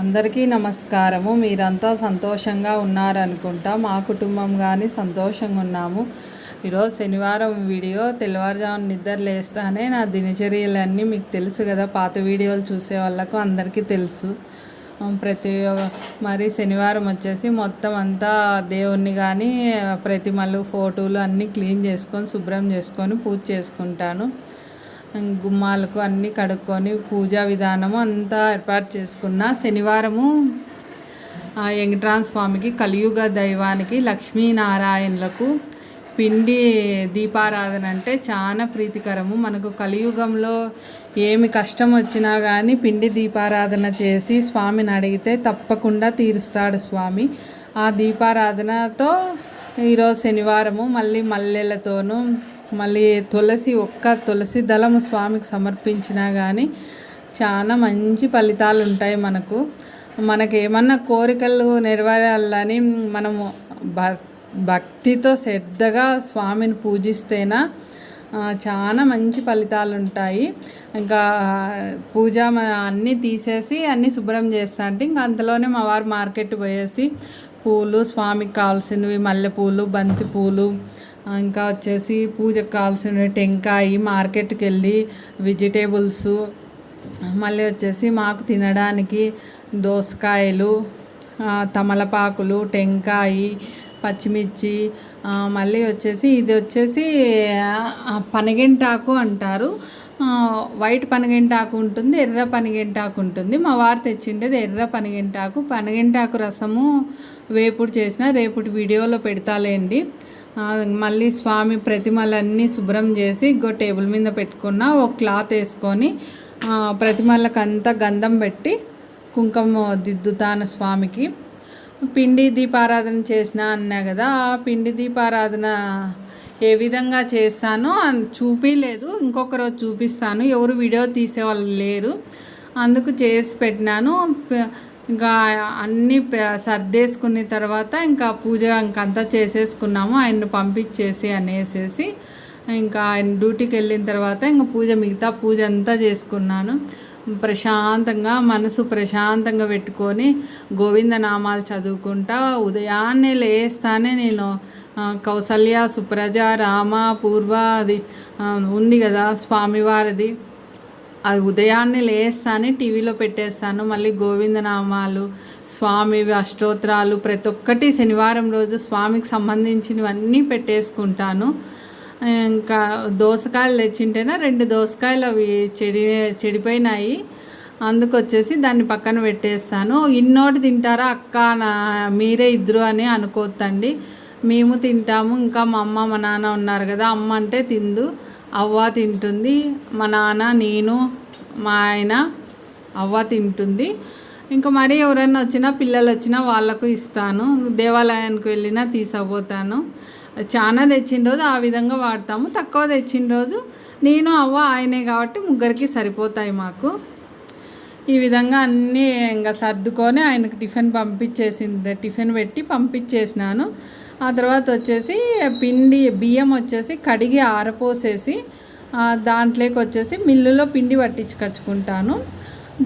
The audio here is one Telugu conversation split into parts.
అందరికీ నమస్కారము. మీరంతా సంతోషంగా ఉన్నారనుకుంటా మా కుటుంబం కానీ సంతోషంగా ఉన్నాము. ఈరోజు శనివారం వీడియో తెల్లవారుజామున నిద్ర లేస్తానే నా దినచర్యలన్నీ మీకు తెలుసు కదా పాత వీడియోలు చూసే వాళ్ళకు అందరికీ తెలుసు. ప్రతి మరి శనివారం వచ్చేసి మొత్తం అంతా దేవుణ్ణి కానీ ప్రతిమలు ఫోటోలు అన్నీ క్లీన్ చేసుకొని శుభ్రం చేసుకొని పూజ చేసుకుంటాను. గుమ్మాలకు అన్నీ కడుక్కొని పూజా విధానము అంతా ఏర్పాటు చేసుకున్న శనివారము ఆ వెంకటరామ స్వామికి కలియుగ దైవానికి లక్ష్మీనారాయణులకు పిండి దీపారాధన అంటే చాలా ప్రీతికరము. మనకు కలియుగంలో ఏమి కష్టం వచ్చినా కానీ పిండి దీపారాధన చేసి స్వామిని అడిగితే తప్పకుండా తీరుస్తాడు స్వామి. ఆ దీపారాధనతో ఈరోజు శనివారము మళ్ళీ మల్లెలతోనూ మళ్ళీ తులసి ఒక్క తులసి దళము స్వామికి సమర్పించినా కానీ చాలా మంచి ఫలితాలు ఉంటాయి మనకు. మనకి ఏమన్నా కోరికలు నెరవేరాలని మనము భక్తితో శ్రద్ధగా స్వామిని పూజిస్తేనా చాలా మంచి ఫలితాలు ఉంటాయి. ఇంకా పూజ అన్నీ తీసేసి అన్నీ శుభ్రం చేస్తా అంటే ఇంకా అంతలోనే మా వారు మార్కెట్ పోయేసి పూలు స్వామికి కావాల్సినవి మల్లెపూలు బంతి పూలు ఇంకా వచ్చేసి పూజకు కావాల్సినవి టెంకాయ మార్కెట్కి వెళ్ళి వెజిటేబుల్స్ మళ్ళీ వచ్చేసి మాకు తినడానికి దోసకాయలు తమలపాకులు టెంకాయ పచ్చిమిర్చి మళ్ళీ వచ్చేసి ఇది వచ్చేసి ఆ, పనగెంటాకు అంటారు. వైట్ పనగెంటాకు ఉంటుంది ఎర్ర పనగెంటాకు ఉంటుంది. మా వారు తెచ్చిండేది ఎర్ర పనగెంటాకు. పనగెంటాకు రసము వేపుడు చేసిన రేపుటి వీడియోలో పెడతాలేండి. మళ్ళీ స్వామి ప్రతిమలన్నీ శుభ్రం చేసి ఇంకో టేబుల్ మీద పెట్టుకున్న ఒక క్లాత్ వేసుకొని ప్రతిమలకంతా గంధం పెట్టి కుంకుమ దిద్దుతాను స్వామికి. పిండి దీపారాధన చేసిన అన్నా కదా ఆ పిండి దీపారాధన ఏ విధంగా చేస్తానో చూపించలేదు ఇంకొక రోజు చూపిస్తాను. ఎవరు వీడియో తీసేవాళ్ళు లేరు. అందుకు చేసి పెట్టినాను. ఇంకా అన్నీ సర్దేసుకున్న తర్వాత ఇంకా పూజ ఇంకంతా చేసేసుకున్నాము. ఆయన్ని పంపించేసి అనేసేసి ఇంకా ఆయన డ్యూటీకి వెళ్ళిన తర్వాత ఇంకా పూజ మిగతా పూజ అంతా చేసుకున్నాను. ప్రశాంతంగా మనసు ప్రశాంతంగా పెట్టుకొని గోవింద నామాలు చదువుకుంటా ఉదయాన్నే లేస్తానే నేను కౌసల్య సుప్రజ రామ పూర్వ అది ఉంది కదా స్వామివారిది. అది ఉదయాన్నే లేస్తానే టీవీలో పెట్టేస్తాను. మళ్ళీ గోవిందనామాలు స్వామి అష్టోత్తరాలు ప్రతి ఒక్కటి శనివారం రోజు స్వామికి సంబంధించినవన్నీ పెట్టేసుకుంటాను. ఇంకా దోసకాయలు తెచ్చింటేనే రెండు దోసకాయలు అవి చెడి చెడిపోయినాయి. అందుకు వచ్చేసి దాన్ని పక్కన పెట్టేస్తాను. ఇన్నోటి తింటారా అక్క? నా మీరే ఇద్దరు అని అనుకోవద్దండి మేము తింటాము. ఇంకా మా అమ్మ మా నాన్న ఉన్నారు కదా అమ్మ అంటే తిందు. అవ్వ తింటుంది మా నాన్న నేను మా ఆయన అవ్వ తింటుంది. ఇంకా మరీ ఎవరైనా వచ్చినా పిల్లలు వచ్చినా వాళ్ళకు ఇస్తాను. దేవాలయానికి వెళ్ళినా తీసుకుపోతాను చాలా తెచ్చిన రోజు ఆ విధంగా వాడతాము. తక్కువ తెచ్చిన రోజు నేను అవ్వ ఆయనే కాబట్టి ముగ్గురికి సరిపోతాయి మాకు. ఈ విధంగా అన్నీ ఇంకా సర్దుకొని ఆయనకు టిఫిన్ పంపించేసింది టిఫిన్ పెట్టి పంపించేసినాను. ఆ తర్వాత వచ్చేసి పిండి బియ్యం వచ్చేసి కడిగి ఆరపోసేసి దాంట్లోకి వచ్చేసి మిల్లులో పిండి పట్టించుకొచ్చుకుంటాను.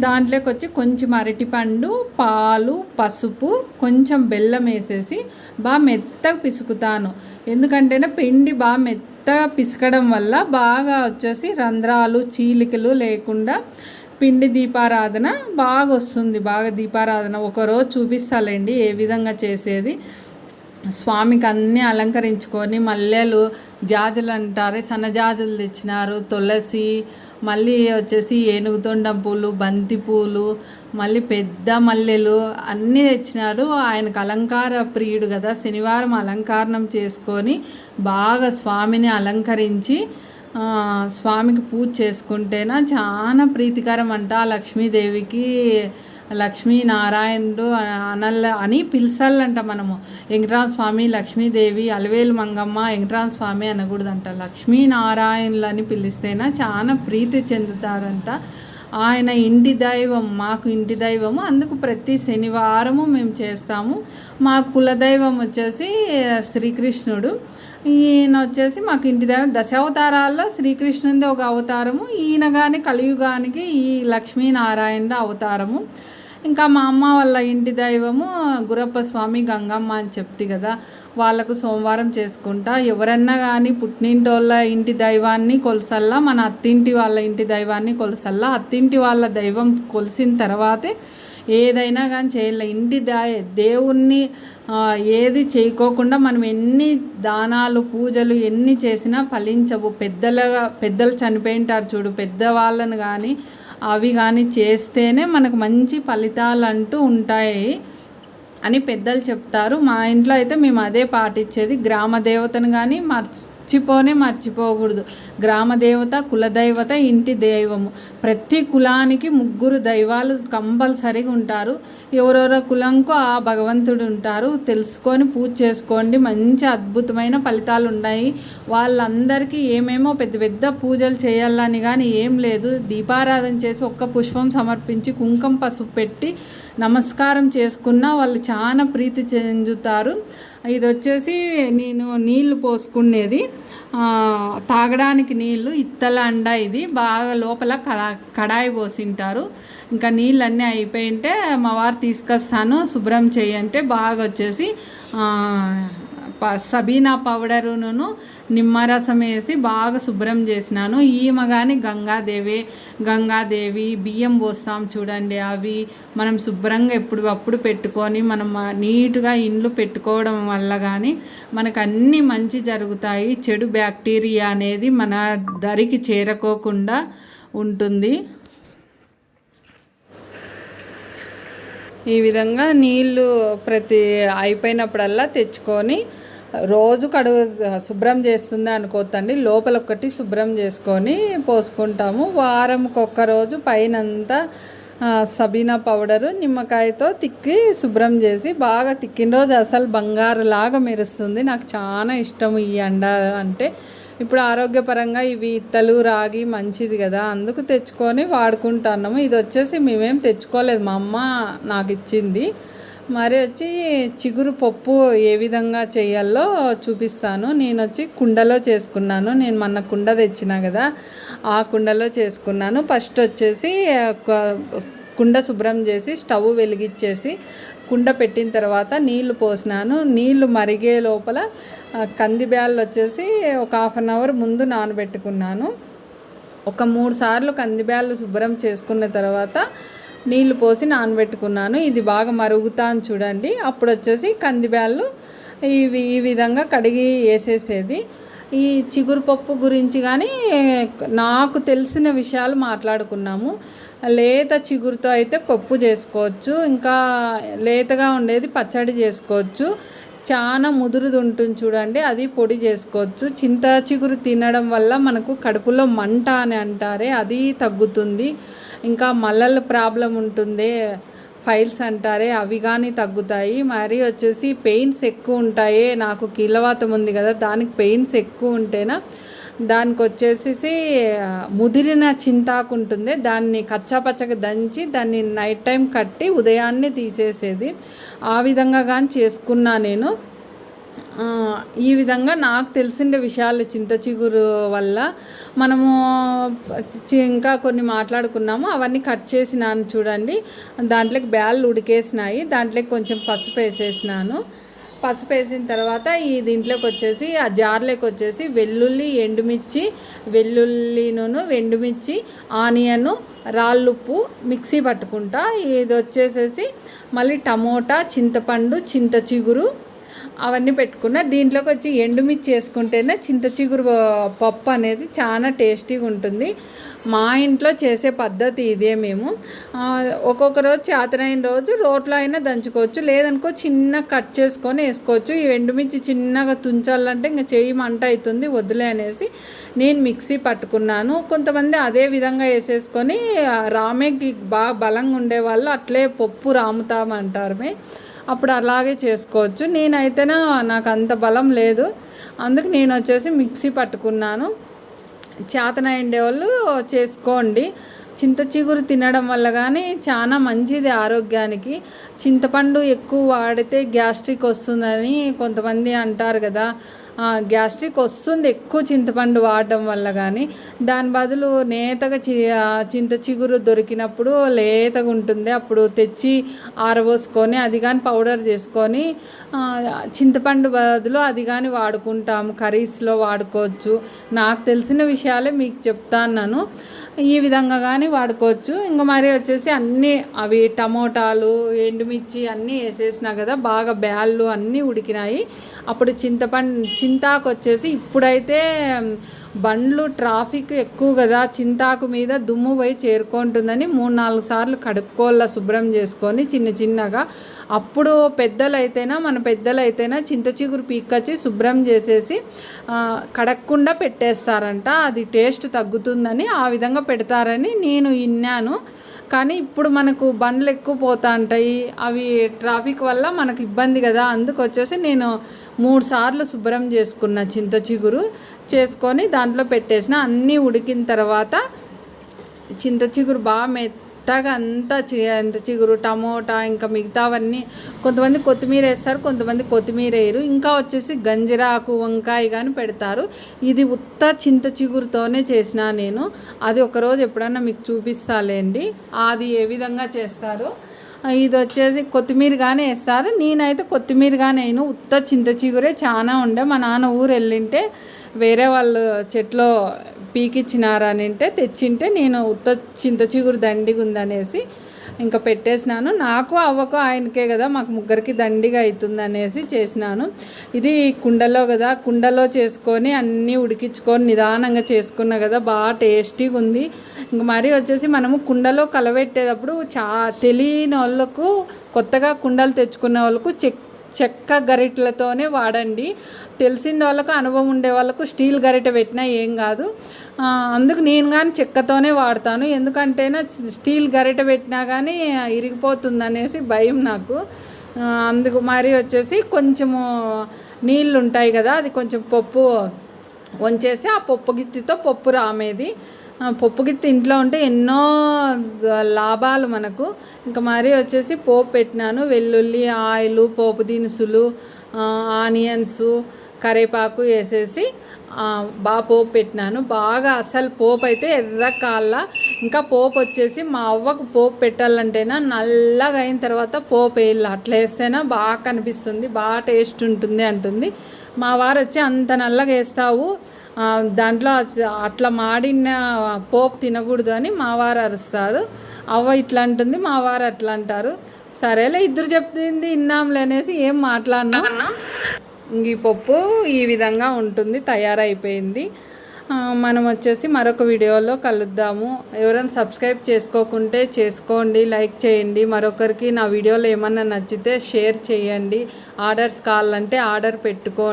దాంట్లోకి వచ్చి కొంచెం అరటిపండు పాలు పసుపు కొంచెం బెల్లం వేసేసి బాగా మెత్తగా పిసుకుతాను. ఎందుకంటేనే పిండి బాగా మెత్తగా పిసకడం వల్ల బాగా వచ్చేసి రంధ్రాలు చీలికలు లేకుండా పిండి దీపారాధన బాగా వస్తుంది బాగా దీపారాధన. ఒకరోజు చూపిస్తాలేండి ఏ విధంగా చేసేది. స్వామికి అన్నీ అలంకరించుకొని మల్లెలు జాజులు అంటారు సన్నజాజులు తెచ్చినారు తులసి మళ్ళీ వచ్చేసి ఏనుగుతొండం పూలు బంతి పూలు మళ్ళీ పెద్ద మల్లెలు అన్నీ తెచ్చినారు ఆయనకు అలంకార ప్రియుడు కదా శనివారం అలంకారం చేసుకొని బాగా స్వామిని అలంకరించి స్వామికి పూజ చేసుకుంటేనా చాలా ప్రీతికరం అంట ఆ లక్ష్మీదేవికి. లక్ష్మీనారాయణుడు అనల్ల అని పిలిచాలంట మనము. వెంకటరామ స్వామి లక్ష్మీదేవి అలవేలు మంగమ్మ వెంకటరామ స్వామి అనకూడదంట. లక్ష్మీనారాయణులు అని పిలిస్తేనా చాలా ప్రీతి చెందుతారంట. ఆయన ఇంటి దైవం మాకు ఇంటి దైవము. అందుకు ప్రతి శనివారము మేము చేస్తాము. మా కులదైవం వచ్చేసి శ్రీకృష్ణుడు. ఈయన వచ్చేసి మాకు ఇంటి దైవం దశావతారాల్లో శ్రీకృష్ణుంది ఒక అవతారము ఈయన కానీ కలియుగానికి ఈ లక్ష్మీనారాయణ అవతారము. ఇంకా మా అమ్మ వాళ్ళ ఇంటి దైవము గురప్ప స్వామి గంగమ్మ అని చెప్తి కదా వాళ్ళకు సోమవారం చేసుకుంటా. ఎవరన్నా కానీ పుట్టినింటి వాళ్ళ ఇంటి దైవాన్ని కొలసల్లా మన అత్తింటి వాళ్ళ ఇంటి దైవాన్ని కొలసల్లా అత్తింటి వాళ్ళ దైవం కొలిసిన తర్వాతే ఏదైనా కానీ చేయలే. ఇంటి దా దేవుణ్ణి ఏది చేయకోకుండా మనం ఎన్ని దానాలు పూజలు ఎన్ని చేసినా ఫలించవు. పెద్దలుగా పెద్దలు చనిపోయింటారు చూడు పెద్దవాళ్ళని కానీ అవి కానీ చేస్తేనే మనకు మంచి ఫలితాలు అంటూ ఉంటాయి అని పెద్దలు చెప్తారు. మా ఇంట్లో అయితే మేము అదే పాటించేది గ్రామ దేవతను కానీ మర్చిపోనే మర్చిపోకూడదు. గ్రామ దేవత కులదైవత ఇంటి దైవము. ప్రతి కులానికి ముగ్గురు దైవాలు కంపల్సరిగా ఉంటారు. ఎవరెవరో కులంకు ఆ భగవంతుడు ఉంటారు. తెలుసుకొని పూజ చేసుకోండి. మంచి అద్భుతమైన ఫలితాలు ఉన్నాయి. వాళ్ళందరికీ ఏమేమో పెద్ద పెద్ద పూజలు చేయాలని కానీ ఏం లేదు. దీపారాధన చేసి ఒక్క పుష్పం సమర్పించి కుంకుమ పసుపు పెట్టి నమస్కారం చేసుకున్న వాళ్ళు చాలా ప్రీతి చెందుతారు. ఇది వచ్చేసి నేను నీళ్ళు పోసుకునేది. తాగడానికి నీళ్ళు ఇత్తల అండ ఇది. బాగా లోపల కడాయి పోసింటారు. ఇంకా నీళ్ళు అన్నీ అయిపోయింటే మా వారు తీసుకొస్తాను. శుభ్రం చేయంటే బాగా వచ్చేసి సబీనా పౌడరును నిమ్మరసం వేసి బాగా శుభ్రం చేసినాను. ఈమె కానీ గంగాదేవి గంగాదేవి బియ్యం పోస్తాం చూడండి అవి. మనం శుభ్రంగా ఎప్పుడు అప్పుడు పెట్టుకొని మనం నీట్గా ఇండ్లు పెట్టుకోవడం వల్ల కానీ మనకు అన్నీ మంచి జరుగుతాయి. చెడు బ్యాక్టీరియా అనేది మన దరికి చేరకోకుండా ఉంటుంది. ఈ విధంగా నీళ్ళు ప్రతి అయిపోయినప్పుడల్లా తెచ్చుకొని రోజు కడుగు శుభ్రం చేస్తుంది అనుకోవద్దండి. లోపల ఒకటి శుభ్రం చేసుకొని పోసుకుంటాము. వారంకి ఒక్కరోజు పైనంతా సబీనా పౌడరు నిమ్మకాయతో తిక్కి శుభ్రం చేసి బాగా తిక్కిన రోజు అసలు బంగారు లాగా మెరుస్తుంది. నాకు చాలా ఇష్టం ఈ అండ అంటే. ఇప్పుడు ఆరోగ్యపరంగా ఇవి ఇత్తలు రాగి మంచిది కదా. అందుకు తెచ్చుకొని వాడుకుంటున్నాము ఇది వచ్చేసి మేమేం తెచ్చుకోలేదు. మా అమ్మ నాకు ఇచ్చింది మరి వచ్చి చిగురు పప్పు ఏ విధంగా చేయాలో చూపిస్తాను. నేను వచ్చి కుండలో చేసుకున్నాను. నేను మొన్న కుండ తెచ్చినా కదా ఆ కుండలో చేసుకున్నాను. ఫస్ట్ వచ్చేసి కుండ శుభ్రం చేసి స్టవ్ వెలిగించేసి కుండ పెట్టిన తర్వాత నీళ్ళు పోసినాను. నీళ్ళు మరిగే లోపల కందిబ్యాళ్ళు కంది బ్యాళ్ళు వచ్చేసి ఒక హాఫ్ అన్ అవర్ ముందు నానబెట్టుకున్నాను. ఒక మూడు సార్లు కందిబ్యాళ్ళు శుభ్రం చేసుకున్న తర్వాత నీళ్ళు పోసి నానబెట్టుకున్నాను. ఇది బాగా మరుగుతాను చూడండి. అప్పుడు వచ్చేసి కందిబ్యాళ్ళు ఇవి ఈ విధంగా కడిగి వేసేసేది. ఈ చిగురు పప్పు గురించి కానీ నాకు తెలిసిన విషయాలు మాట్లాడుకున్నాము. లేత చిగురుతో అయితే పప్పు చేసుకోవచ్చు. ఇంకా లేతగా ఉండేది పచ్చడి చేసుకోవచ్చు. చాలా ముదురుది ఉంటుంది చూడండి అది పొడి చేసుకోవచ్చు. చింత చిగురు తినడం వల్ల మనకు కడుపులో మంట అని అంటారే అది తగ్గుతుంది. ఇంకా మల్లల ప్రాబ్లం ఉంటుంది ఫైల్స్ అంటారే అవి కానీ తగ్గుతాయి. మరి వచ్చేసి పెయిన్స్ ఎక్కువ ఉంటాయి నాకు కీలవాతం ఉంది కదా దానికి పెయిన్స్ ఎక్కువ ఉంటేనా దానికి వచ్చేసి ముదిరిన చింతాకు ఉంటుంది దాన్ని కచ్చాపచ్చగా దంచి దాన్ని నైట్ టైం కట్టి ఉదయాన్నే తీసేసేది. ఆ విధంగా కానీ చేసుకున్నా నేను. ఈ విధంగా నాకు తెలిసిన విషయాలు చింత చిగురు వల్ల మనము చి- ఇంకా కొన్ని మాట్లాడుకున్నాము. అవన్నీ కట్ చేసినాను చూడండి. దాంట్లోకి బ్యాళ్ళు ఉడికేసినాయి. దాంట్లోకి కొంచెం పసుపు వేసేసినాను. పసుపు వేసిన తర్వాత ఈ దీంట్లోకి వచ్చేసి ఆ జార్లోకి వచ్చేసి వెల్లుల్లి ఎండుమిర్చి వెల్లుల్లిను ఎండుమిర్చి ఆనియను రాళ్ళుప్పు మిక్సీ పట్టుకుంటా. ఇది వచ్చేసేసి మళ్ళీ టమోటా చింతపండు చింత చిగురు అవన్నీ పెట్టుకున్న దీంట్లోకి వచ్చి ఎండుమిర్చి వేసుకుంటేనే చింత చిగురు పప్పు అనేది చాలా టేస్టీగా ఉంటుంది. మా ఇంట్లో చేసే పద్ధతి ఇదే మేము. ఒక్కొక్క రోజు చేతనైన రోజు రోట్లో అయినా దంచుకోవచ్చు లేదనుకో చిన్న కట్ చేసుకొని వేసుకోవచ్చు. ఈ ఎండుమిర్చి చిన్నగా తుంచాలంటే ఇంకా చేయి మంట అవుతుంది వద్దులే అనేసి నేను మిక్సీ పట్టుకున్నాను. కొంతమంది అదే విధంగా వేసేసుకొని రామేకి బాగా బలంగా ఉండే వాళ్ళు అట్లే పప్పు రాముతామంటారు మే. అప్పుడు అలాగే చేసుకోవచ్చు. నేనైతేనే నాకు అంత బలం లేదు. అందుకు నేను వచ్చేసి మిక్సీ పట్టుకున్నాను. చేతనైండే వాళ్ళు చేసుకోండి. చింత చిగురు తినడం వల్ల కానీ చాలా మంచిది ఆరోగ్యానికి. చింతపండు ఎక్కువ వాడితే గ్యాస్ట్రిక్ వస్తుందని కొంతమంది అంటారు కదా. గ్యాస్ట్రిక్ వస్తుంది ఎక్కువ చింతపండు వాడడం వల్ల కానీ దాని బదులు నేతగా చి చింత చిగురు దొరికినప్పుడు లేతగా ఉంటుంది. అప్పుడు తెచ్చి ఆరబోసుకొని అది కానీ పౌడర్ చేసుకొని చింతపండు బదులు అది కానీ వాడుకుంటాము కర్రీస్లో వాడుకోవచ్చు. నాకు తెలిసిన విషయాలే మీకు చెప్తాను ఈ విధంగా కానీ వాడుకోవచ్చు. ఇంకా మరి వచ్చేసి అన్నీ అవి టమోటాలు ఎండుమిర్చి అన్నీ వేసేసినా కదా బాగా బ్యాళ్ళు అన్నీ ఉడికినాయి. అప్పుడు చింతపండు చింతాకు వచ్చేసి ఇప్పుడైతే బండ్లు ట్రాఫిక్ ఎక్కువ కదా చింతాకు మీద దుమ్ము పోయి చేరుకుంటుందని మూడు నాలుగు సార్లు కడుక్కోళ్ళ శుభ్రం చేసుకొని చిన్న చిన్నగా. అప్పుడు పెద్దలైతేనా మన పెద్దలైతేనా చింత చిగురు పీక్కొచ్చి శుభ్రం చేసేసి కడక్కుండా పెట్టేస్తారంట. అది టేస్ట్ తగ్గుతుందని ఆ విధంగా పెడతారని నేను విన్నాను కానీ ఇప్పుడు మనకు బండ్లు ఎక్కువ పోతా ఉంటాయి. అవి ట్రాఫిక్ వల్ల మనకు ఇబ్బంది కదా. అందుకు వచ్చేసి నేను మూడు సార్లు శుభ్రం చేసుకున్న చింత చిగురు చేసుకొని దాంట్లో పెట్టేసిన. అన్నీ ఉడికిన తర్వాత చింత చిగురు బాగా మెత్తగా అంతా చి చింత చిగురు టమోటా ఇంకా మిగతావన్నీ కొంతమంది కొత్తిమీర వేస్తారు కొంతమంది కొత్తిమీర వేయరు. ఇంకా వచ్చేసి గంజిరాకు వంకాయ కానీ పెడతారు. ఇది ఉత్త చింత చిగురుతోనే చేసిన నేను. అది ఒకరోజు ఎప్పుడన్నా మీకు చూపిస్తాలేండి. అది ఏ విధంగా చేస్తారు? ఇది వచ్చేసి కొత్తిమీర కానీ వేస్తారు. నేనైతే కొత్తిమీర కానీ వేయను. ఉత్త చింత చిగురే చాలా ఉండే. మా నాన్న ఊరు వెళ్ళింటే వేరే వాళ్ళు చెట్లో పీకిచ్చినారని అంటే తెచ్చింటే నేను ఉత్త చింత చిగురు దండిగా ఉందనేసి ఇంకా పెట్టేసినాను. నాకు అవ్వకు ఆయనకే కదా మాకు ముగ్గురికి దండిగా అవుతుంది అనేసి చేసినాను. ఇది కుండలో కదా కుండలో చేసుకొని అన్నీ ఉడికించుకొని నిదానంగా చేసుకున్నా కదా బాగా టేస్టీగా ఉంది. ఇంక మరి వచ్చేసి మనము కుండలో కలబెట్టేటప్పుడు చా తెలియని వాళ్ళకు కొత్తగా కుండలు తెచ్చుకున్న వాళ్ళకు చెక్ చెక్క గరిటలతోనే వాడండి. తెలిసిన వాళ్ళకు అనుభవం ఉండే వాళ్ళకు స్టీల్ గరిట పెట్టినా ఏం కాదు. అందుకు నేను కానీ చెక్కతోనే వాడతాను. ఎందుకంటే స్టీల్ గరిట పెట్టినా కానీ ఇరిగిపోతుంది అనేసి భయం నాకు. అందుకు మరి వచ్చేసి కొంచెము నీళ్ళు ఉంటాయి కదా అది కొంచెం పప్పు వంచేసి ఆ పప్పు గిత్తితో పప్పు రామేది. పప్పు గిత్తి ఇంట్లో ఉంటే ఎన్నో లాభాలు మనకు. ఇంకా మరీ వచ్చేసి పోపు పెట్టినాను. వెల్లుల్లి ఆయిల్ పోపు దినుసులు ఆనియన్స్ కరివేపాకు వేసేసి బాగా పోపు పెట్టినాను. బాగా అసలు పోపు అయితే ఎర్రకాళ్ళ ఇంకా పోపు వచ్చేసి మా అవ్వకు పోపు పెట్టాలంటేనా నల్లగా అయిన తర్వాత పోపు వేయాలి. అట్లా వేస్తేనా బాగా కనిపిస్తుంది బాగా టేస్ట్ ఉంటుంది అంటుంది. మా వారు వచ్చి అంత నల్లగా వేస్తావు దాంట్లో అట్లా మాడిన పోపు తినకూడదు అని మా వారు అరుస్తారు. అవ్వ ఇట్లా అంటుంది మా వారు అట్లా అంటారు సరేలే ఇద్దరు చెప్పింది విన్నాంలే అనేసి ఏం మాట్లాడినా. ఈ పప్పు ఈ విధంగా ఉంటుంది తయారైపోయింది. మనం వచ్చేసి మరొక వీడియోలో కలుద్దాము. ఎవరైనా సబ్స్క్రైబ్ చేసుకోకుంటే చేసుకోండి లైక్ చేయండి. మరొకరికి నా వీడియోలు ఏమన్నా నచ్చితే షేర్ చేయండి. ఆర్డర్స్ కావాలంటే ఆర్డర్ పెట్టుకోండి.